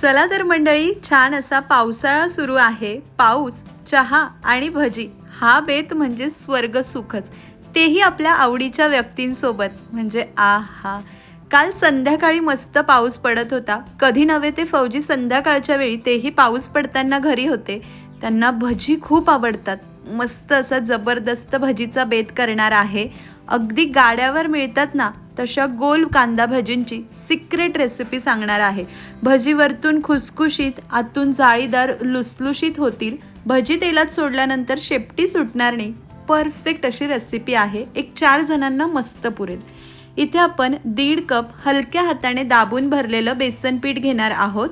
चला तर मंडळी छान असा पावसाळा सुरू आहे. पाऊस चहा आणि भजी हा बेत म्हणजे स्वर्ग सुखच. तेही आपल्या आवडीच्या व्यक्तींसोबत म्हणजे आ हा काल संध्याकाळी मस्त पाऊस पडत होता. कधी नव्हे ते फौजी संध्याकाळच्या वेळी तेही पाऊस पडताना घरी होते. त्यांना भजी खूप आवडतात. मस्त असा जबरदस्त भजीचा बेत करणार आहे. अगदी गाड्यावर मिळतात ना तशा गोल कांदा भजींची सिक्रेट रेसिपी सांगणार आहे. भजी वरतून खुसखुशीत आतून जाळीदार लुसलुशीत होतील. भजी तेलात सोडल्यानंतर शेपटी सुटणार नाही. परफेक्ट अशी रेसिपी आहे. एक चार जणांना मस्त पुरेल. इथे आपण दीड कप हलक्या हाताने दाबून भरलेलं बेसन पीठ घेणार आहोत.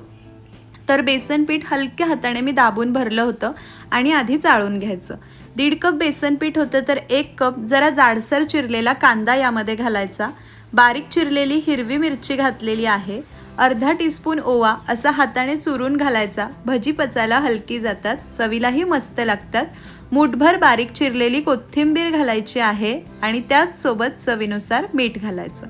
तर बेसन पीठ हलक्या हाताने मी दाबून भरलं होतं आणि आधी चाळून घ्यायचं. दीड कप बेसन पीठ होतं तर एक कप जरा जाडसर चिरलेला कांदा यामध्ये घालायचा. बारीक चिरलेली हिरवी मिरची घातलेली आहे. अर्धा टीस्पून ओवा असा हाताने चुरून घालायचा. भजी पचायला हलकी जातात. चवीलाही मस्त लागतात. मूठभर बारीक चिरलेली कोथिंबीर घालायची आहे आणि त्याचसोबत चवीनुसार मीठ घालायचं.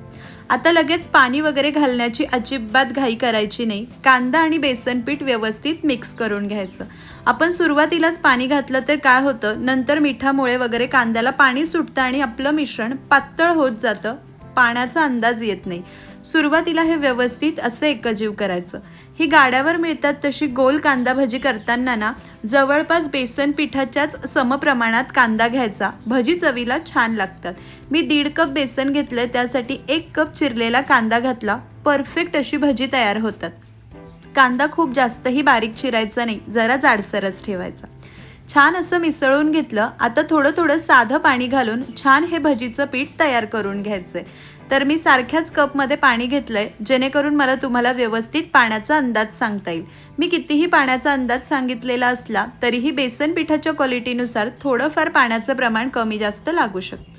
आता लगेच पाणी वगैरे घालण्याची अजिबात घाई करायची नाही. कांदा आणि बेसन पीठ व्यवस्थित मिक्स करून घ्यायचं. आपण सुरुवातीलाच पाणी घातलं तर काय होतं? नंतर मिठामुळे वगैरे कांद्याला पाणी सुटतं आणि आपलं मिश्रण पातळ होत जातं. पाण्याचा अंदाज येत नाही. सुरुवातीला हे व्यवस्थित असं एकजीव करायचं. ही गाड्यावर मिळतात तशी गोल कांदा भजी करताना ना जवळपास बेसन पिठाच्याच समप्रमाणात कांदा घ्यायचा. भजी चवीला छान लागतात. मी दीड कप बेसन घेतलं त्यासाठी एक कप चिरलेला कांदा घातला. परफेक्ट अशी भजी तयार होतात. कांदा खूप जास्तही बारीक चिरायचा नाही जरा जाडसरच ठेवायचा. छान असं मिसळून घेतलं आता थोडं थोडं साधं पाणी घालून छान हे भजीचं पीठ तयार करून घ्यायचंय. तर मी सारख्याच कपमध्ये पाणी घेतलंय जेणेकरून मला तुम्हाला व्यवस्थित पाण्याचा अंदाज सांगता येईल. मी कितीही पाण्याचा अंदाज सांगितलेला असला तरीही बेसन पिठाच्या क्वालिटीनुसार थोडंफार पाण्याचं प्रमाण कमी जास्त लागू शकतं.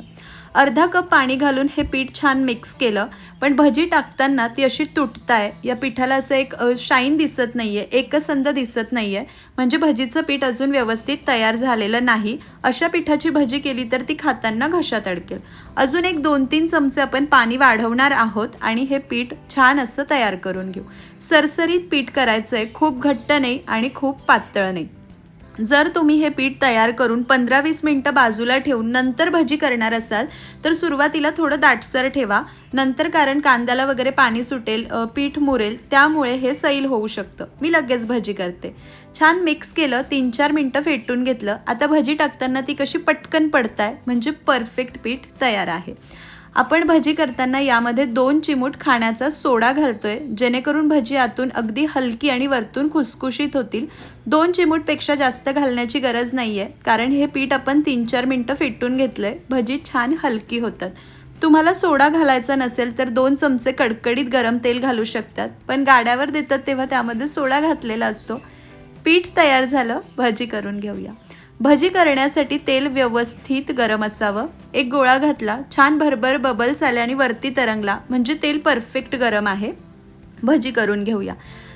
अर्धा कप पाणी घालून हे पीठ छान मिक्स केलं. पण भजी टाकताना ती अशी तुटताय. या पिठाला असं एक शाईन दिसत नाही आहे एकसंध दिसत नाही आहे म्हणजे भजीचं पीठ अजून व्यवस्थित तयार झालेलं नाही. अशा पिठाची भजी केली तर ती खाताना घशात अडकेल. अजून एक दोन तीन चमचे आपण पाणी वाढवणार आहोत आणि हे पीठ छान असं तयार करून घेऊ. सरसरीत पीठ करायचं आहे खूप घट्ट नाही आणि खूप पातळ नाही. जर तुम्ही हे पीठ तयार करून पंधरा वीस मिनटं बाजूला ठेवून नंतर भजी करणार असाल तर सुरुवातीला थोडं दाटसर ठेवा. नंतर कारण कांद्याला वगैरे पाणी सुटेल पीठ मुरेल त्यामुळे हे सैल होऊ शकतं. मी लगेच भजी करते. छान मिक्स केलं तीन चार मिनटं फेटून घेतलं. आता भजी टाकताना ती कशी पटकन पडताय म्हणजे परफेक्ट पीठ तयार आहे. आपण भजी करताना यामध्ये दोन चिमूट खाण्याचा सोडा घालतोय. जेणेकरून भजी आतून अगदी हलकी आणि वरतून खुसखुशीत होतील. दोन चिमूटपेक्षा जास्त घालण्याची गरज नाही आहे कारण हे पीठ आपण तीन चार मिनटं फेटून घेतलंय. भजी छान हलकी होतात. तुम्हाला सोडा घालायचा नसेल तर दोन चमचे कडकडीत गरम तेल घालू शकतात पण गाड्यावर देतात तेव्हा त्यामध्ये सोडा घातलेला असतो. पीठ तयार झालं भजी करून घेऊया. भजी करण्यासाठी तेल व्यवस्थित गरम असावं. एक गोळा घातला छान भरभर बबल्स आले आणि वरती तरंगला. म्हणजे तेल परफेक्ट गरम आहे. भजी करून घेऊया.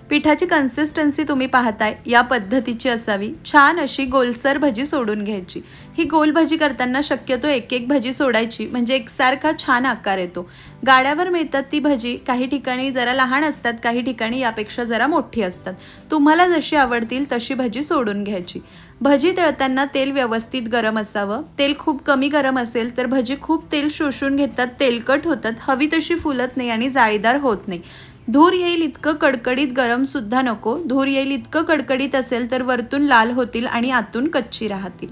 पिठाची कन्सिस्टन्सी तुम्ही पाहताय या पद्धतीची असावी. छान अशी गोलसर भजी सोडून घ्यायची. ही गोल भजी करताना शक्यतो एक एक भजी सोडायची. म्हणजे एकसारखा छान आकार येतो. गाड्यावर मिळतात ती भजी. काही ठिकाणी जरा लहान असतात काही ठिकाणी यापेक्षा जरा मोठी असतात. तुम्हाला जशी आवडतील तशी भजी सोडून घ्यायची. भजी तळताना तेल व्यवस्थित गरम असावं. तेल खूप कमी गरम असेल तर भजी खूप तेल शोषून घेतात तेलकट होतात हवी तशी फुलत नाही आणि जाळीदार होत नाही. धूर येईल इतकं कडकडीत गरमसुद्धा नको. धूर येईल इतकं कडकडीत असेल तर वरतून लाल होतील आणि आतून कच्ची राहतील.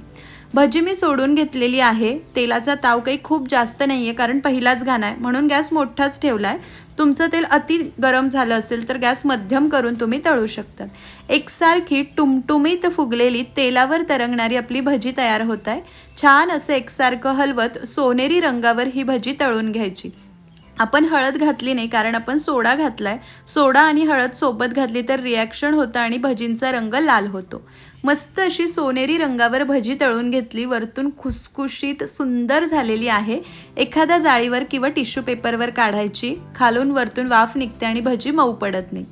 भजी मी सोडून घेतलेली आहे. तेलाचा ताव काही खूप जास्त नाही आहे कारण पहिलाच घाण आहे. म्हणून गॅस मोठाच ठेवला आहे तुमचं तेल अति गरम झालं असेल तर गॅस मध्यम करून तुम्ही तळू शकतात एकसारखी टुमटुमीत फुगलेली तेलावर तरंगणारी आपली भजी तयार होत आहे. छान असं एकसारखं हलवत सोनेरी रंगावर ही भजी तळून घ्यायची. आपण हळद घातली नाही कारण आपण सोडा घातला आहे सोडा आणि हळद सोबत घातली तर रिॲक्शन होतं आणि भजींचा रंग लाल होतो. मस्त अशी सोनेरी रंगावर भजी तळून घेतली. वरतून खुसखुशीत सुंदर झालेली आहे. एखाद्या जाळीवर किंवा टिश्यू पेपरवर काढायची. खालून वरतून वाफ निघते आणि भजी मऊ पडत नाही.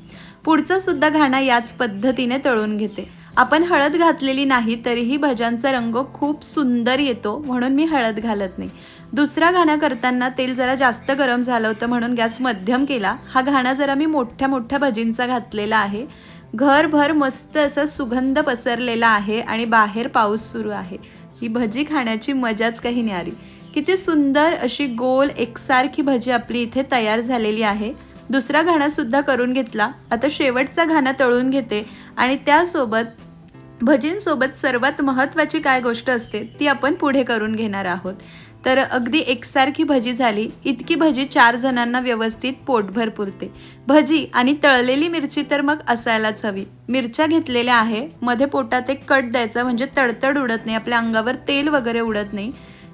पुढचा सुद्धा घाणा याच पद्धतीने तळून घेते. आपण हळद घातलेली नाही तरीही भज्यांचा रंग खूप सुंदर येतो म्हणून मी हळद घालत नाही. दुसरा घाणा करताना तेल जरा जास्त गरम झालं होतं म्हणून गॅस मध्यम केला. हा घाणा जरा मी मोठ्या मोठ्या भजींचा घातलेला आहे. घरभर मस्त असा सुगंध पसरलेला आहे आणि बाहेर पाऊस सुरू आहे. ही भजी खाण्याची मजाच काही न्यारी किती सुंदर अशी गोल एकसारखी भजी आपली इथे तयार झालेली आहे. दुसरा घाणा सुद्धा करून घेतला. आता शेवटचा घाणा तळून घेते आणि त्यासोबत भजींसोबत सर्वात महत्त्वाची काय गोष्ट असते ती आपण पुढे करून घेणार आहोत. तर अगदी एकसारखी भजी झाली. इतकी भजी चार जणांना व्यवस्थित पोटभर पुरते. भजी आणि तळलेली मिरची तर मग असायलाच हवी. मिरच्या घेतलेल्या आहे. मध्ये पोटात एक कट द्यायचा म्हणजे तडतड उडत नाही. आपल्या अंगावर तेल वगैरे उडत नाही.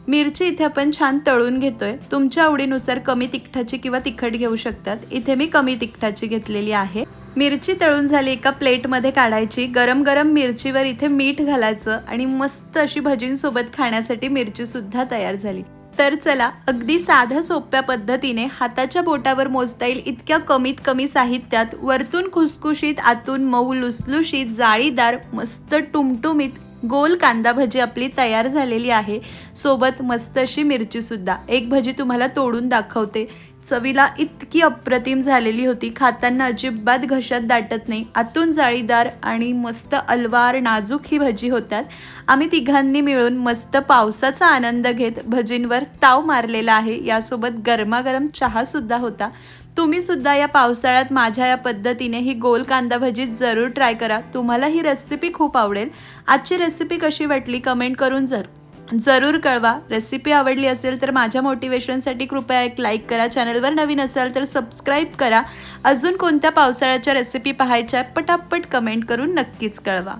मिरची इथे आपण छान तळून घेतोय. तुमच्या आवडीनुसार कमी तिखटाची किंवा तिखट घेऊ शकतात. इथे मी कमी तिखटाची घेतलेली आहे. मिरची तळून झाली एका प्लेटमध्ये काढायची. गरम गरम मिरचीवर इथे मीठ घालायचं आणि मस्त अशी भजींसोबत खाण्यासाठी मिरचीसुद्धा तयार झाली. तर चला अगदी साध्या सोप्या पद्धतीने हाताच्या बोटावर मोजता येईल इतक्या कमीत कमी साहित्यात. वरतून खुसखुशीत आतून मऊ लुसलुशीत जाळीदार मस्त टुमटुमीत गोल कांदा भजी आपली तयार झालेली आहे. सोबत मस्त अशी मिरचीसुद्धा एक भजी तुम्हाला तोडून दाखवते. चवीला इतकी अप्रतिम झालेली होती. खाताना अजिबात घशात दाटत नाही. आतून जाळीदार आणि मस्त अलवार नाजूक ही भजी होतात. आम्ही तिघांनी मिळून मस्त पावसाचा आनंद घेत भजींवर ताव मारलेला आहे. यासोबत गरमागरम चहासुद्धा होता. तुम्ही सुद्धा या पावसाळ्यात माझ्या या पद्धतीने ही गोल कांदा भजी जरूर ट्राय करा. तुम्हाला ही रेसिपी खूप आवडेल. आजची रेसिपी कशी वाटली कमेंट करून जर जरूर कळवा. रेसिपी आवडली असेल तर माझ्या मोटिवेशनसाठी कृपया एक लाईक करा. चॅनलवर नवीन असाल तर सबस्क्राईब करा. अजून कोणत्या पावसाळ्याच्या रेसिपी पाहायच्या पटापट कमेंट करून नक्कीच कळवा.